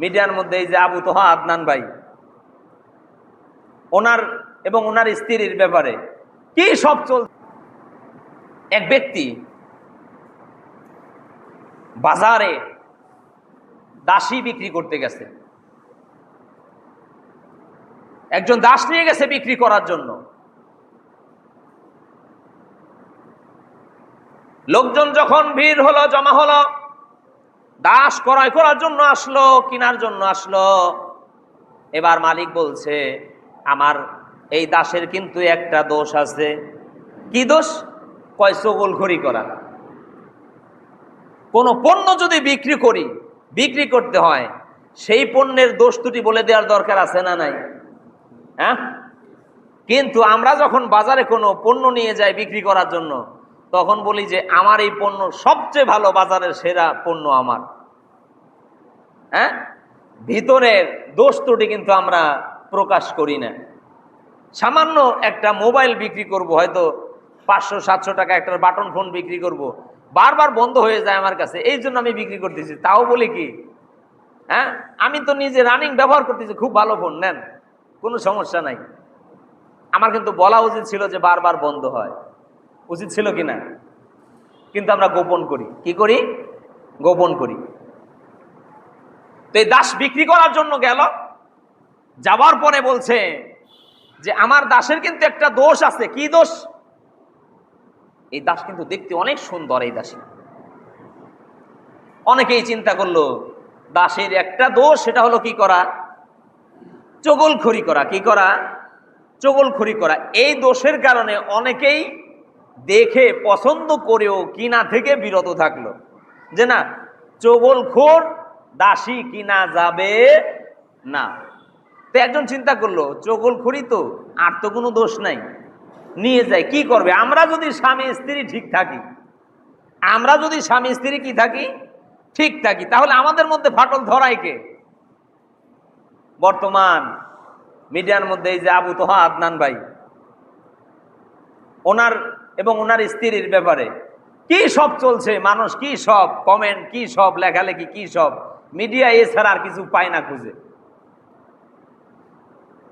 মিডিয়ার মধ্যে এই যে আবু তোহা আদনান ভাই, ওনার এবং ওনার স্ত্রীর ব্যাপারে কি সব চল এক ব্যক্তি বাজারে দাসী বিক্রি করতে গেছে। একজন দাস নিয়ে গেছে বিক্রি করার জন্য। লোকজন যখন ভিড় হলো, জমা হলো দাস ক্রয় করার জন্য আসলো, কেনার জন্য আসলো। এবার মালিক বলছে, আমার এই দাসের কিন্তু একটা দোষ আছে। কি দোষ? কয় ঘড়ি করা। কোনো পণ্য যদি বিক্রি করি, বিক্রি করতে হয়, সেই পণ্যের দোষ দুটি বলে দেওয়ার দরকার আছে না নাই? হ্যাঁ? কিন্তু আমরা যখন বাজারে কোনো পণ্য নিয়ে যাই বিক্রি করার জন্য তখন বলি যে, আমার এই পণ্য সবচেয়ে ভালো বাজারের সেরা পণ্য আমার। হ্যাঁ? ভিতরের দোষ ত্রুটি কিন্তু আমরা প্রকাশ করি না। সামান্য একটা মোবাইল বিক্রি করব, হয়তো পাঁচশো, সাতশো টাকা একটা বাটন ফোন বিক্রি করব, বারবার বন্ধ হয়ে যায় আমার কাছে, এই জন্য আমি বিক্রি করতেছি। তাও বলি কি হ্যাঁ? আমি তো নিজে রানিং ব্যবহার করতেছি, খুব ভালো ফোন, নেন, কোনো সমস্যা নাই। আমার কিন্তু বলা উচিত ছিল যে, বারবার বন্ধ হয়। উচিত ছিল কি না কিন্তু আমরা গোপন করি। কি করি? গোপন করি। তো এই দাস বিক্রি করার জন্য গেল। যাওয়ার পরে বলছে যে, আমার দাসের কিন্তু একটা দোষ আছে। কি দোষ? এই দাস কিন্তু দেখতে অনেক সুন্দর এই দাসী। অনেকেই চিন্তা করল, দাসের একটা দোষ, সেটা হলো কি করা? চগলখড়ি করা। কি করা? চগলখড়ি করা। এই দোষের কারণে অনেকেই দেখে, পছন্দ করেও কিনা থেকে বিরত থাকল। যে না চগলখোর দাসী কিনা যাবে না। তো একজন চিন্তা করল চগলখড়ি তো, আর তো কোনো দোষ নাই। নিয়ে যায়, কি করবে? আমরা যদি স্বামী, স্ত্রী ঠিক থাকি, আমরা যদি স্বামী, স্ত্রী কি থাকি? ঠিক থাকি। তাহলে আমাদের মধ্যে ফাটল ধরাই কে? বর্তমান মিডিয়ার মধ্যে এই যে আবু তোহা আদনান ভাই, ওনার এবং ওনার স্ত্রীর ব্যাপারে। কি সব চলছে? মানুষ কি সব? কমেন্ট কি সব? লেখালেখি কি সব? মিডিয়া এছাড়া আর কিছু পায় না খুঁজে।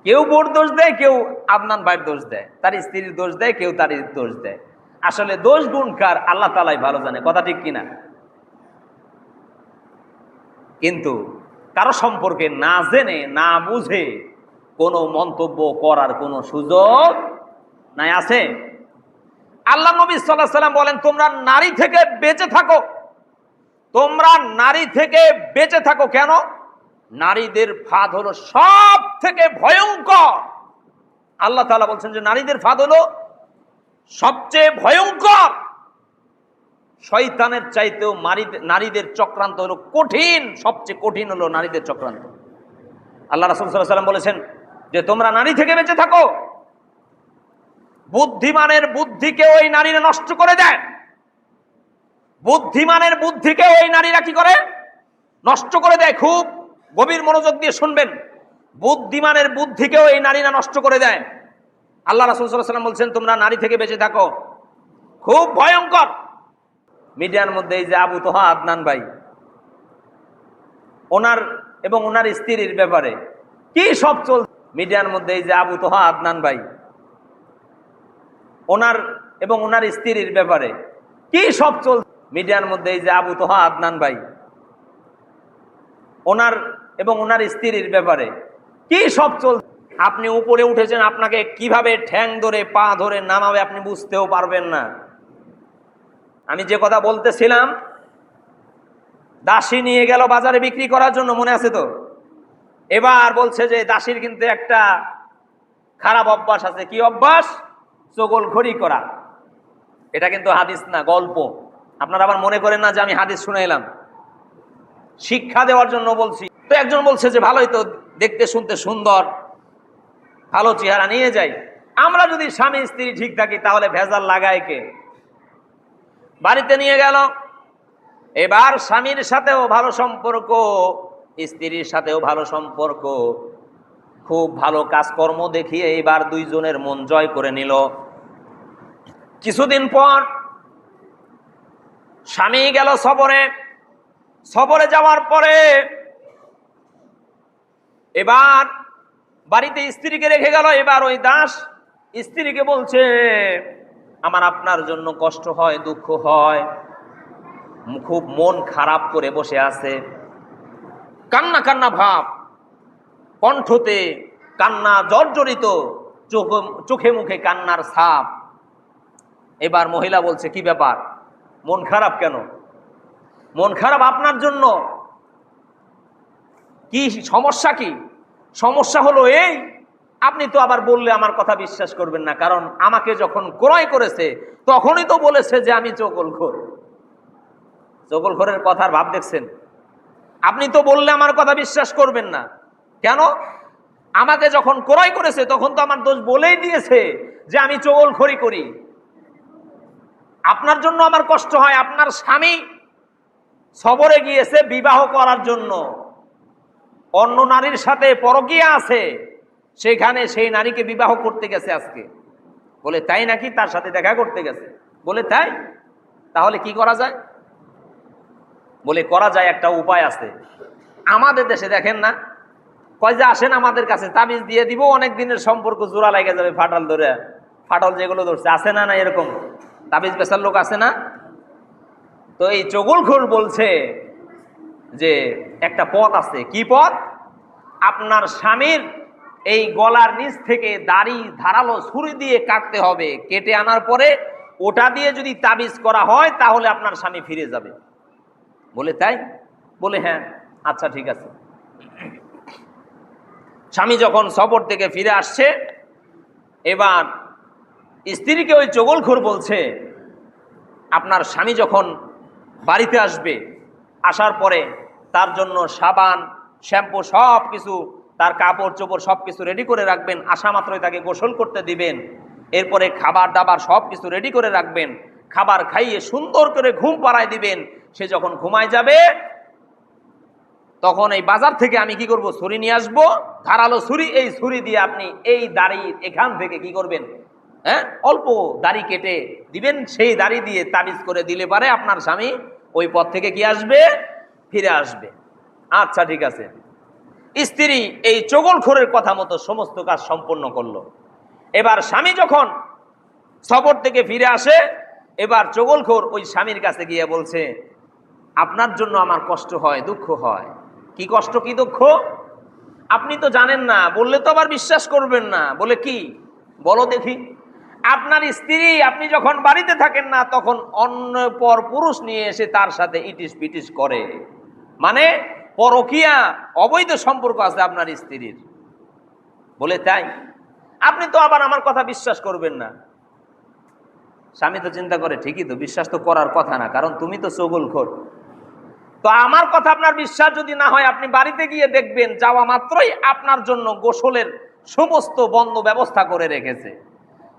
কেউ বোর দোষ দেয়, কেউ আদনান ভাইয়ের দোষ দেয়। তার স্ত্রীর দোষ দেয়, কেউ তার দোষ দেয়। আসলে দোষ গুণ কার? আল্লাহ তালাই ভালো জানে। কথা ঠিক কিনা? কিন্তু কারও সম্পর্কে না জেনে, না বুঝে কোনো মন্তব্য করার কোনো সুযোগ নাই, আছে? আল্লাহ নবী সাল্লাহ সাল্লাম বলেন, তোমরা নারী থেকে বেঁচে থাকো। তোমরা নারী থেকে বেঁচে থাকো কেন? নারীদের ফাঁদ হলো সব থেকে ভয়ঙ্কর। আল্লাহ তাআলা বলছেন যে নারীদের ফাঁদ হলো সবচেয়ে ভয়ঙ্কর। শয়তানের চাইতেও নারীদের চক্রান্ত হলো কঠিন, সবচেয়ে কঠিন হলো নারীদের চক্রান্ত। আল্লাহ রাসুল সাল্লাহ সাল্লাম বলেছেন যে, তোমরা নারী থেকে বেঁচে থাকো। বুদ্ধিমানের বুদ্ধিকে ওই নারীরা নষ্ট করে দেয়। বুদ্ধিমানের বুদ্ধিকে ওই নারীরা কি করে? নষ্ট করে দেয়। খুব গভীর মনোযোগ দিয়ে শুনবেন। বুদ্ধিমানের বুদ্ধিকেও এই নারীরা নষ্ট করে দেয়। আল্লাহ রাসুল সাল্লাম বলছেন, তোমরা নারী থেকে বেঁচে থাকো। খুব ভয়ঙ্কর। মিডিয়ার মধ্যে এই যে আবু তোহা আদনান ভাই, ওনার এবং ওনার স্ত্রীর ব্যাপারে কি সব চল মিডিয়ার মধ্যে এই যে আবু তোহা আদনান ভাই ওনার এবং ওনার স্ত্রীর ব্যাপারে কি সব চল মিডিয়ার মধ্যে এই যে আবু তোহা, আদনান ভাই, ওনার এবং ওনার স্ত্রীর ব্যাপারে কি সব চল আপনি উপরে উঠেছেন, আপনাকে কীভাবে ঠ্যাং ধরে, পা ধরে নামাবে আপনি বুঝতেও পারবেন না। আমি যে কথা বলতেছিলাম, দাসী নিয়ে গেল বাজারে বিক্রি করার জন্য, মনে আছে তো? এবার বলছে যে দাসীর কিন্তু একটা খারাপ অভ্যাস আছে। কি অভ্যাস? চগল ঘড়ি করা। এটা কিন্তু হাদিস না, গল্প। আপনারা আবার মনে করেন না যে আমি হাদিস শুনে এলাম। শিক্ষা দেওয়ার জন্য বলছি। তো একজন বলছে যে ভালোই তো দেখতে শুনতে সুন্দর, ভালো চেহারা নিয়ে যাই। আমরা যদি স্বামী স্ত্রী ঠিক থাকি, তাহলে ভেজাল লাগায় কে? বাড়িতে নিয়ে গেল। এবার স্বামীর সাথেও ভালো সম্পর্ক, স্ত্রীর সাথেও ভালো সম্পর্ক। খুব ভালো কাজকর্ম দেখিয়ে এবার দুইজনের মন জয় করে নিল। কিছুদিন পর স্বামী গেল সবরে। সবরে যাওয়ার পরে এবার বাড়িতে স্ত্রীকে রেখে গেল। এবার ওই দাস স্ত্রীকে বলছে, আমার আপনার জন্য কষ্ট হয়, দুঃখ হয়। খুব মন খারাপ করে বসে আছে। কান্না কান্না ভাব কণ্ঠতে কান্না জর্জরিত, চোখ- মুখে কান্নার সাপ এবার মহিলা বলছে, কি ব্যাপার? মন খারাপ কেন? মন খারাপ আপনার জন্য? কি সমস্যা কি? সমস্যা হলো এই, আপনি তো আবার বললে আমার কথা বিশ্বাস করবেন না, কারণ আমাকে যখন ক্রয় করেছে, তখনই তো বলেছে যে আমি চকলখোর চকলখোরের কথার ভাব দেখছেন? আপনি তো বললে আমার কথা বিশ্বাস করবেন না। কেন? আমাকে যখন ক্রয় করেছে, তখন তো আমার দোষ বলেই দিয়েছে যে আমি চগলখড়ি করি। আপনার জন্য আমার কষ্ট হয়, আপনার স্বামী সবরে গিয়েছে বিবাহ করার জন্য। অন্য নারীর সাথে পরকীয়া আছে, সেখানে সেই নারীকে বিবাহ করতে গেছে আজকে। বলে, তাই নাকি তার সাথে দেখা করতে গেছে? বলে, তাই? তাহলে কি করা যায়? বলে, করা যায় একটা উপায় আছে। আমাদের দেশে দেখেন না কয় যে আসেন আমাদের কাছে, তাবিজ দিয়ে দিব, অনেক দিনের সম্পর্ক জোড়া লেগে যাবে ফাটাল ধরে। ফাটল যেগুলো ধরছে, আছে না না এরকম? তাবিজ বেচার লোক আছে না? তো এই চগুলখোর বলছে যে, একটা পথ আছে। কি পথ? আপনার স্বামীর এই গলার নিচ থেকে দাড়ি ধারালো ছুরি দিয়ে কাটতে হবে। কেটে আনার পরে ওটা দিয়ে যদি তাবিজ করা হয়, তাহলে আপনার স্বামী ফিরে যাবে। বলে তাই? বলে হ্যাঁ আচ্ছা ঠিক আছে। স্বামী যখন সফর থেকে ফিরে আসছে, এবার স্ত্রীকে ওই চগলখোর বলছে, আপনার স্বামী যখন বাড়িতে আসবে, আসার পরে তার জন্য সাবান, শ্যাম্পু সব কিছু, তার কাপড় চোপড় সব কিছু রেডি করে রাখবেন, আসা মাত্রই তাকে গোসল করতে দিবেন, এরপরে খাবার দাবার সব কিছু রেডি করে রাখবেন, খাবার খাইয়ে সুন্দর করে ঘুম পাড়ায় দিবেন, সে যখন ঘুমায় যাবে তখন এই বাজার থেকে আমি কি করব? ছুরি নিয়ে আসব। ধারালো ছুরি, এই ছুরি দিয়ে আপনি এই দাড়ি এখান থেকে কি করবেন? হ্যাঁ? অল্প দাড়ি কেটে দিবেন, সেই দাড়ি দিয়ে তাবিজ করে দিলে পারে আপনার স্বামী ওই পথ থেকে কি আসবে? ফিরে আসবে। আচ্ছা ঠিক আছে। স্ত্রী এই চগলখোরের কথা মতো সমস্ত কাজ সম্পন্ন করল। এবার স্বামী যখন সফর থেকে ফিরে আসে, এবার চগলখোর ওই স্বামীর কাছে গিয়ে বলছে, আপনার জন্য আমার কষ্ট হয়, দুঃখ হয়। কি কষ্ট, কি দুঃখ? আপনি তো জানেন না, বললে তো আবার বিশ্বাস করবেন না। বলে কি? বলো দেখি। আপনার স্ত্রী, আপনি যখন বাড়িতে থাকেন না, তখন অন্য পর পুরুষ নিয়ে এসে তার সাথে ইটিস পিটিস করে। মানে পরকিয়া, অবৈধ সম্পর্ক আছে আপনার স্ত্রীর। বলে তাই। আপনি তো আবার আমার কথা বিশ্বাস করবেন না। স্বামী তো চিন্তা করে, ঠিকই তো, বিশ্বাস তো করার কথা না, কারণ তুমি তো চগল খোর। তো আমার কথা আপনার বিশ্বাস যদি না হয়, আপনি বাড়িতে গিয়ে দেখবেন, যাওয়া মাত্রই আপনার জন্য গোসলের সমস্ত বন্ধ ব্যবস্থা করে রেখেছে।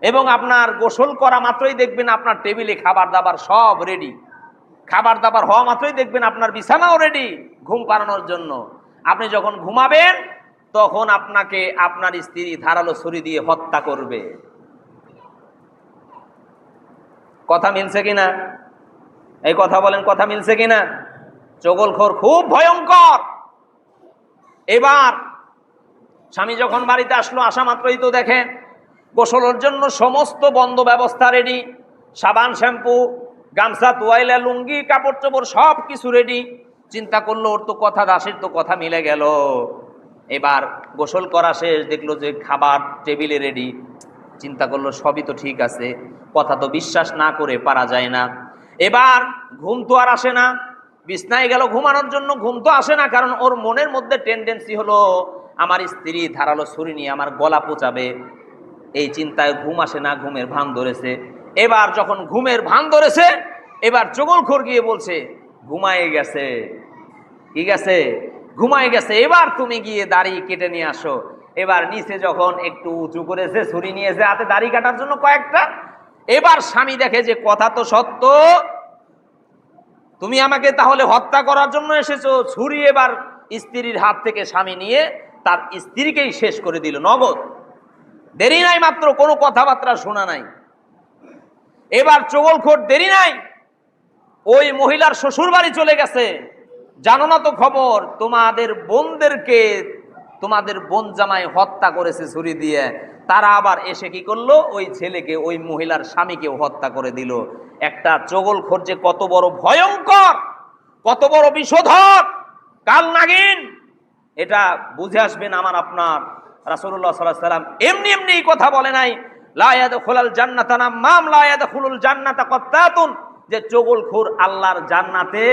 এবং আপনার গোসল করা মাত্রই দেখবেন আপনার টেবিলে খাবার দাবার সব রেডি খাবার দাবার হওয়া মাত্রই দেখবেন আপনার বিছানাও রেডি ঘুম পাড়ানোর জন্য। আপনি যখন ঘুমাবেন, তখন আপনাকে আপনার স্ত্রী ধারালো ছুরি দিয়ে হত্যা করবে। কথা মিলছে কিনা? এই কথা বলেন, কথা মিলছে কিনা? চগলখোর খুব ভয়ঙ্কর। এবার স্বামী যখন বাড়িতে আসলো, আসা মাত্রই তো দেখে গোসলের জন্য সমস্ত বন্ধ ব্যবস্থা রেডি সাবান, শ্যাম্পু, গামছা, তোয়াইলা, লুঙ্গি, কাপড় চোপড় সব কিছু রেডি চিন্তা করল, ওর তো কথা, দাসের তো কথা মিলে গেল। এবার গোসল করা শেষ, দেখল যে খাবার টেবিলে রেডি চিন্তা করল, সবই তো ঠিক আছে, কথা তো বিশ্বাস না করে পারা যায় না। এবার ঘুম তো আর আসে না বিছনায় গেল ঘুমানোর জন্য, ঘুম তো আসে না, কারণ ওর মনের মধ্যে টেন্ডেন্সি হলো, আমার স্ত্রী ধারালো ছুরি নিয়ে আমার গলা পচাবে। এই চিন্তায় ঘুম আসে না, ঘুমের ভান ধরেছে। এবার যখন ঘুমের ভান ধরেছে, এবার চগলখোর গিয়ে বলছে, ঘুমায় গেছে। কি গেছে? ঘুমায় গেছে। এবার তুমি গিয়ে দাড়ি কেটে নিয়ে আসো। এবার নিচে যখন একটু উঁচু করেছে, ছুরি নিয়েছে হাতে দাড়ি কাটার জন্য কয়েকটা, এবার স্বামী দেখে যে কথা তো সত্য তুমি আমাকে তাহলে হত্যা করার জন্য এসেছ, ছুরি এবার স্ত্রীর হাত থেকে স্বামী নিয়ে তার স্ত্রীকেই শেষ করে দিল, নগদ। দেরি নাই মাত্র, কোনো কথাবার্তা শোনা নাই। এবার চগলখোর দেরি নাই। ওই মহিলার শ্বশুর বাড়ি চলে গেছে। জানো না তো খবর, তোমাদের বোনদেরকে, তোমাদের বোন জামাই হত্যা করেছে ছুরি দিয়ে। তারা আবার এসে কি করল? ওই ছেলেকে, ওই মহিলার স্বামীকেও হত্যা করে দিল। একটা চগল খরচে কত বড় ভয়ঙ্কর, কত বড় বিষধর কাল নাগিন। এটা বুঝে আসবেন আমার আপনার রাসূলুল্লাহ সাল্লাল্লাহু আলাইহি সাল্লাম। এমনি এমনি কথা বলে নাই। লা ইয়াদখুলাল জান্নাতা নামাম লা ইয়াদখুলুল জান্নাতা কত্তাতুন। যে চগলখোর আল্লাহর জান্নাতে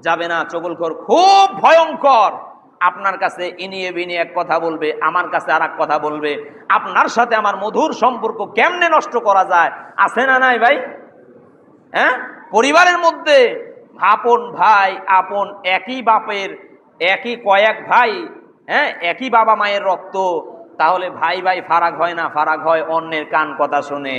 যাবে না। চগলখোর খুব ভয়ঙ্কর। আপনার কাছে ইনিয়ে বিনিয়ে এক কথা বলবে, আমার কাছে আর কথা বলবে। আপনার সাথে আমার মধুর সম্পর্ক কেমনে নষ্ট করা যায়? আছে না নাই ভাই? হ্যাঁ? পরিবারের মধ্যে আপন ভাই, আপন একই বাপের, একই কয়েক ভাই হ্যাঁ? একই বাবা মায়ের রক্ত, তাহলে ভাই ভাই ফারাক হয় না? ফারাক হয় অন্যের কান কথা শুনে।